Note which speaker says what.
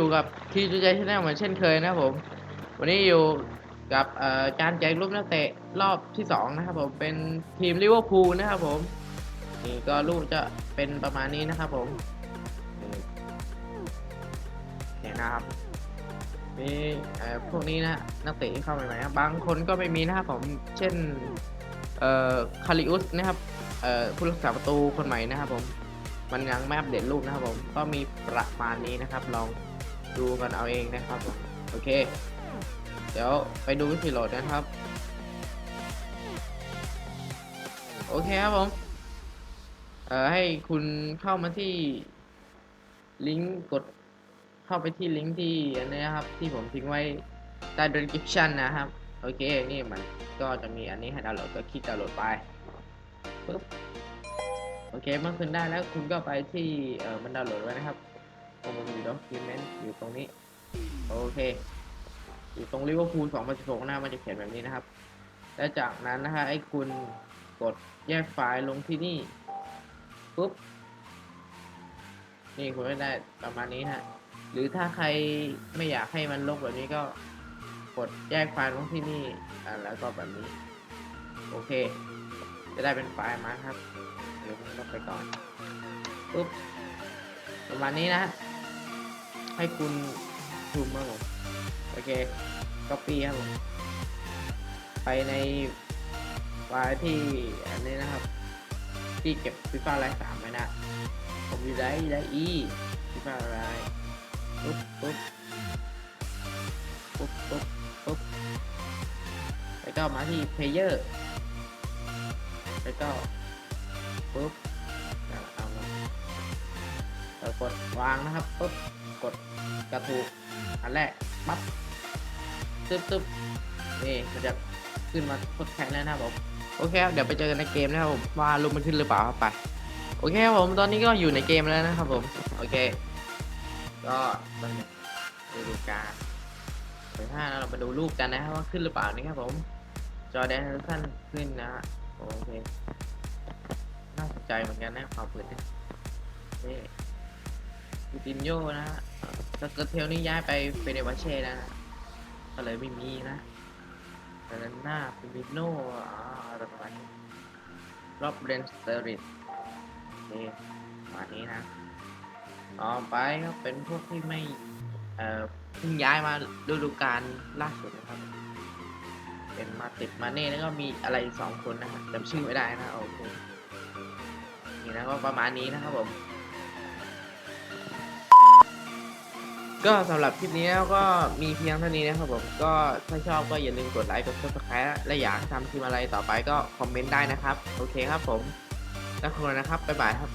Speaker 1: ู่กับทีจูใจชแนลเหมือนเช่นเคยนะครับผม วันนี้อยู่กับการแจกรูปนักเตะรอบที่สองนะครับผมเป็นทีมลิเวอร์พูลนะครับผมนี่ก็รูปจะเป็นประมาณนี้นะครับผมนี่เนี่ยนะครับนี่พวกนี้นะนักเตะที่เข้าใหม่ๆนะบางคนก็ไม่มีนะครับผมเช่นเอ่อคาริอุสนะครับเอ่อผู้รักษาประตูคนใหม่นะครับผมมันยังไม่อัปเดตรูปนะครับผมก็มีประมาณนี้นะครับลอง ดูกันเอาเองนะครับ โอเค เดี๋ยวไปดูวิธีโหลดนะครับ โอเคครับผมเอ่อให้คุณเข้ามาที่ลิงก์กดเข้าไปที่ลิงก์ที่อันนี้นะครับ ที่ผมทิ้งไว้ใต้ description นะครับ โอเค นี่มันก็จะมีอันนี้ให้ดาวน์โหลดก็คลิกดาวน์โหลดไปปึ๊บโอเคเมื่อคุณได้แล้วคุณก็ไปที่เอ่อมันดาวน์โหลดไว้นะครับ ผมอยู่ด็อกิเมนต์อยู่ตรงนี้ โอเค อยู่ตรงลิเวอร์พูล2016นะมันจะเขียนแบบนี้นะครับ และจากนั้นนะฮะไอ้คุณกดแยกไฟล์ลงที่นี่ปุ๊บ นี่คุณก็ได้ประมาณนี้ฮะ หรือถ้าใครไม่อยากให้มันลบแบบนี้ก็กดแยกไฟล์ลงที่นี่อ่าแล้วก็แบบนี้ โอเค จะได้เป็นไฟล์มาครับ เดี๋ยวผมลบไปก่อนปุ๊บประมาณนี้นะ ให้คุณซูมครับผมโอเค copy ครับผมไปในไฟล์ที่อันนี้นะครับ ที่เก็บฟีฟ่าไลน์สามไว้นะ ผมอยู่ได้ได้อีฟีฟ่าไลน์ปุ๊บปุ๊บปุ๊บปุ๊บปุ๊บแล้วก็มาที่ player แล้วก็ปุ๊บเอาเอาเรากดวางนะครับปุ๊บ กดกระถูกอันแรกปั๊บตึ๊บตึ๊บนี่มันจะขึ้นมาทดแทนแล้วนะครับผมโอเคครับเดี๋ยวไปเจอกันในเกมนะครับผมว่ารูปมันขึ้นหรือเปล่าครับไปโอเคครับผมตอนนี้ก็อยู่ในเกมแล้วนะครับผมโอเค ก็ต้องดูการเดี๋ยวถ้าเรามาดูรูปกันนะครับว่าขึ้นหรือเปล่านี่ครับผมจอแดนสั้นขึ้นนะฮะโอเคน่าสนใจเหมือนกันนะความเปิดนี่ ตินโยนะฮะสเกอร์เทลนี่ย้ายไปเฟเนวาเช่แล้วนะก็เลยไม่มีนะแต่นั้นหน้าฟิมิโนอ๋ออะไรประมาณนี้รอบเรนสเตอริสนี่ประมาณนี้นะต่อไปครับเป็นพวกที่ไม่เอ่อเพิ่งย้ายมาฤดูกาลล่าสุดนะครับ เป็นมาติดมาเน่แล้วก็มีอะไรสองคนนะฮะจำชื่อไม่ได้นะโอเคนี่นะก็ประมาณนี้นะครับผม ก็สำหรับคลิปนี้ก็มีเพียงเท่านี้นะครับผมก็ถ้าชอบก็อย่าลืมกดไลค์กด subscribe และอยากทำคลิปอะไรต่อไปก็คอมเมนต์ได้นะครับ โอเคครับผมแล้วคุณนะครับบ๊ายบายครับ